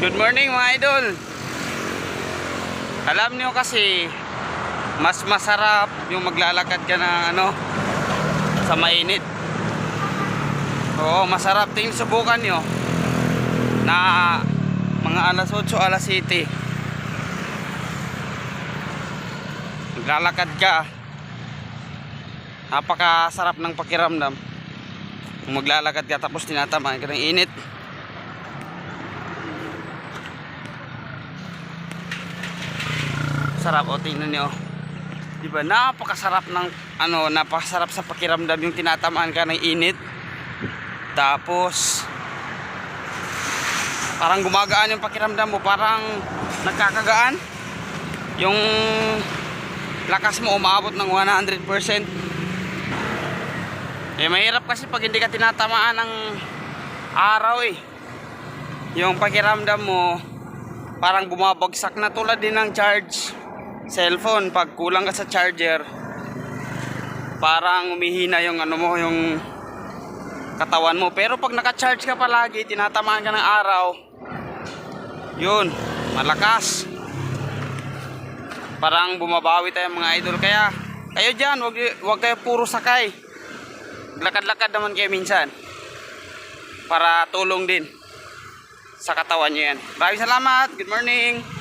Good morning mga idol. Alam niyo kasi mas masarap yung maglalakad ka na ano sa mainit. Oo, masarap tingin subukan niyo na mga alas 8, alas 7. Maglalakad ka. Napakasarap ng pakiramdam. Kung maglalakad ka tapos tinatamaan ka ng init. Sarap o tingnan niyo. Di ba? Napakasarap ng ano, napakasarap sa pakiramdam yung tinatamaan ka ng init. Tapos parang gumagaan yung pakiramdam mo, parang nagkakagaan. Yung lakas mo umabot ng 100%. Eh mahirap kasi pag hindi ka tinatamaan ng araw eh. Yung pakiramdam mo parang bumabagsak na tulad din ng charge cellphone pag kulang ka sa charger parang umihina yung ano mo yung katawan mo. Pero pag naka-charge ka palagi tinatamaan ka ng araw yun malakas. Parang bumabawi tayo mga idol. Kaya kayo dyan wag, wag kayo puro sakay. Lakad-lakad naman kayo minsan para tulong din sa katawan nyo yan. Maraming salamat. Good morning